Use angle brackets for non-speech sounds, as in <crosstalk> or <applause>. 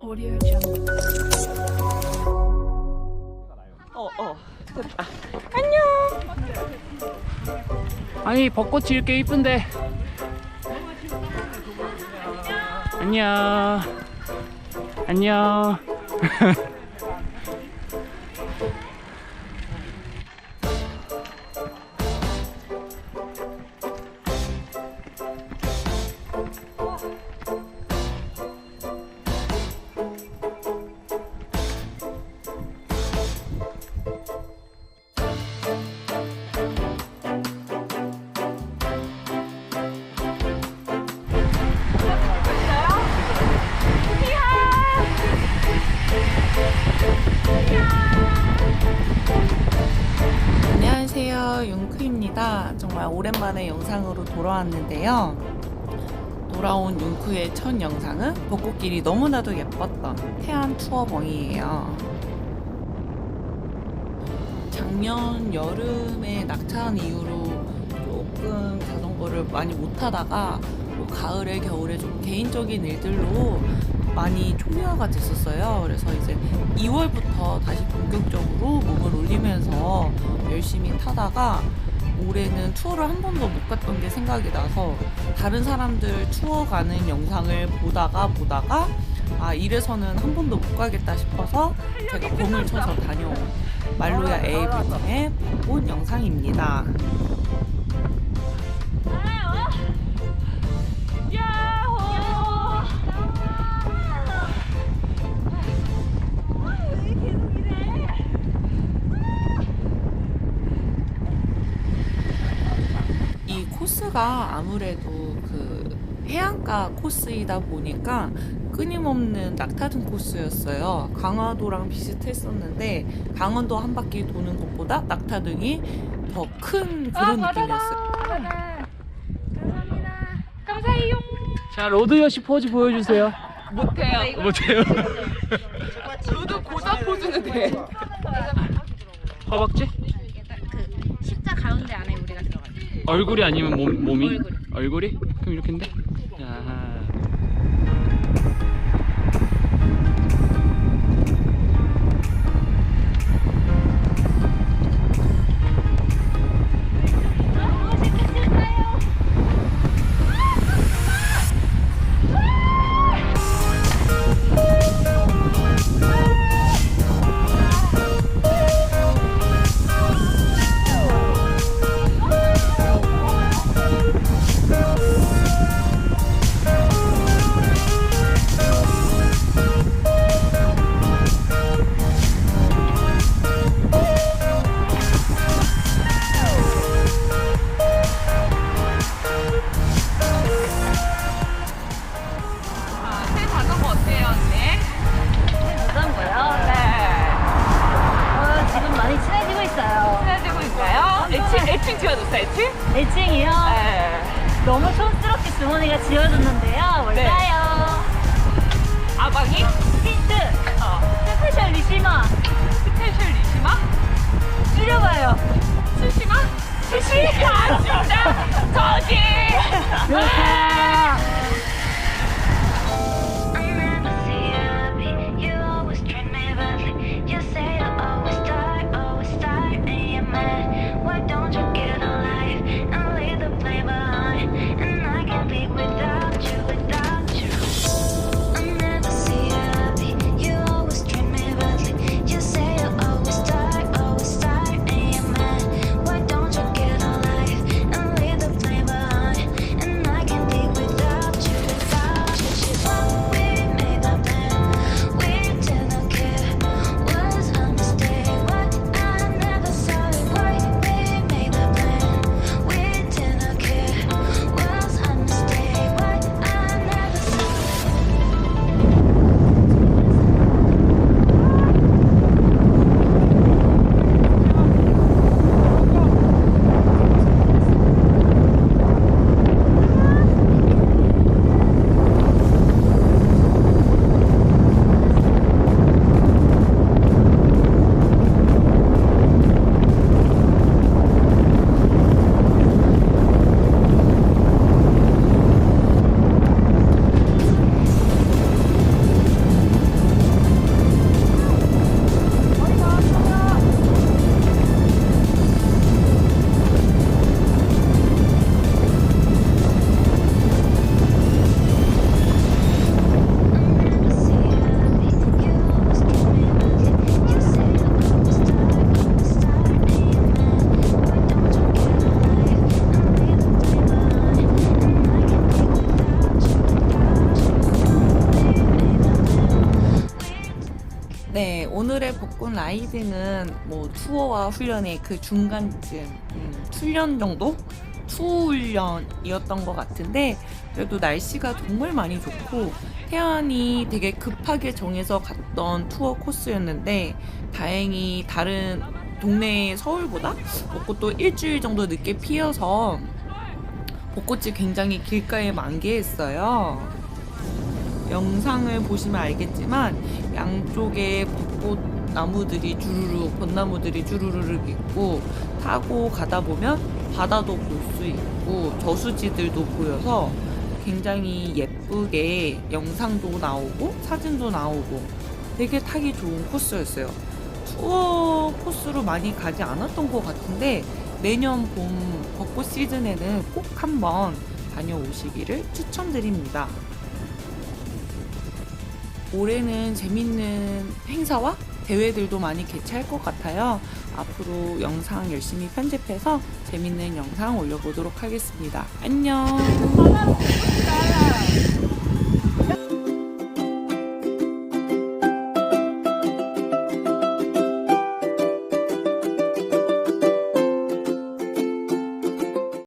Jungle. 어, 어. 됐다. 아니 벚꽃이 이렇게 이쁜데 안녕 안녕 <laughs> 융크입니다. 정말 오랜만에 영상으로 돌아왔는데요. 돌아온 융크의 첫 영상은 벚꽃길이 너무나도 예뻤던 태안 투어벙이에요. 작년 여름에 낙차한 이후로 조금 자전거를 많이 못 타다가 또 가을에 겨울에 좀 개인적인 일들로 많이 총리화가 됐었어요. 그래서 이제 2월부터 다시 본격적으로 몸을 올리면서 열심히 타다가 올해는 투어를 한 번도 못 갔던 게 생각이 나서 다른 사람들 투어 가는 영상을 보다가 보다가 아 이래서는 한 번도 못 가겠다 싶어서 제가 봄을 쳐서 다녀온 말로야 에이블 팀의 벚꽃 영상입니다. 코스가 아무래도 그 해안가 코스이다 보니까 끊임없는 낙타등 코스였어요. 강화도랑 비슷했었는데 강원도 한 바퀴 도는 것보다 낙타등이 더 큰 그런 느낌이었어요. 자 로드 여시 포즈 보여주세요 못해요. 못해요 <laughs> 저도 고자 포즈는 돼. 허벅지? 그 십자 가운데 안에 우리가 들어가죠. 얼굴이 아니면 몸, 몸이? 얼굴. 얼굴이? 그럼 이렇게인데? 있어요. 친해지고 있나요? 애칭, 애칭 지어줬어요, 애칭? 애칭이요? 네. 너무 촌스럽게 주머니가 지어졌는데요. 뭘까요? 아방이? 힌트! 어. 스페셜 리시마! 스페셜 리시마? 줄여봐요. 수시마? 수시? 아, 진짜? 저기! 네, 오늘의 복근 라이딩은 뭐 투어와 훈련의 그 중간쯤, 음, 훈련 정도? 투어 훈련이었던 것 같은데, 그래도 날씨가 정말 많이 좋고, 태안이 되게 급하게 정해서 갔던 투어 코스였는데, 다행히 다른 동네 서울보다 벚꽃도 일주일 정도 늦게 피어서, 벚꽃이 굉장히 길가에 만개했어요. 영상을 보시면 알겠지만 양쪽에 벚꽃 나무들이 주르륵 벚나무들이 주르르륵 있고 타고 가다 보면 바다도 볼 수 있고 저수지들도 보여서 굉장히 예쁘게 영상도 나오고 사진도 나오고 되게 타기 좋은 코스였어요. 투어 코스로 많이 가지 않았던 것 같은데 내년 봄 벚꽃 시즌에는 꼭 한번 다녀오시기를 추천드립니다. 올해는 재밌는 행사와 대회들도 많이 개최할 것 같아요. 앞으로 영상 열심히 편집해서 재밌는 영상 올려보도록 하겠습니다. 안녕!